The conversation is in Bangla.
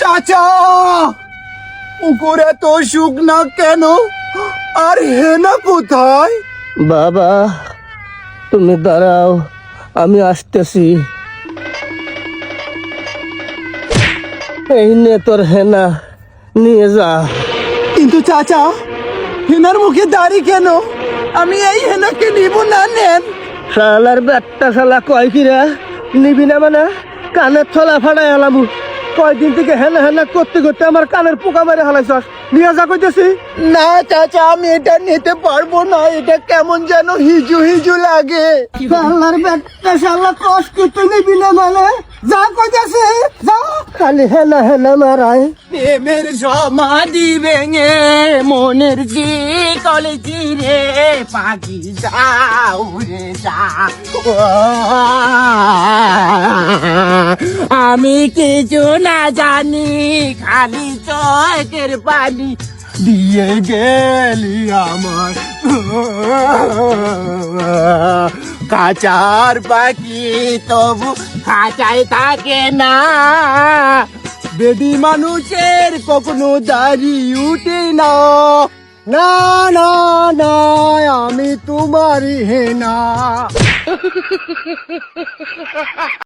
চাচা পুকুর এত শুকনা কেন? আর হেনা কোথায়? বাবা তুমি দাঁড়াও আমি আসতেছি। এই নে তোর হেনা নিয়ে যা। কিন্তু চাচা হেনার মুখে দাড়ি কেন? আমি এই হেনাকে নিব না নেন। শালার ব্যাটটা শালা কয় কিরা? নিবি না মানে? কানের থলা ফাড়াই আলামু। কয়দিন থেকে হেলে হেলে করতে করতে আমার কানের পোকা মেরে হালাইছস নিয়ে যা কইতেছি। না চাচা আমি এটা নিতে পারব না। এটা কেমন যেন হিজু হিজু লাগে। শালা কষ্ট তুমি নিবি না মানে? যা কইতেছি খালি হেনা হেনা মারায়। প্রেমের সমাধি ভেঙে মনের জি কলেজি রে পাখি যাও রে আমি কিছু না জানি, খালি চোখের পানি দিয়ে গেলি আমার। কাচার পাখি তবু খাঁচায় থাকে না। বেডি মানুষের কখনো দাড়ি উঠে না। না না না, আমি তোমারই হেনা।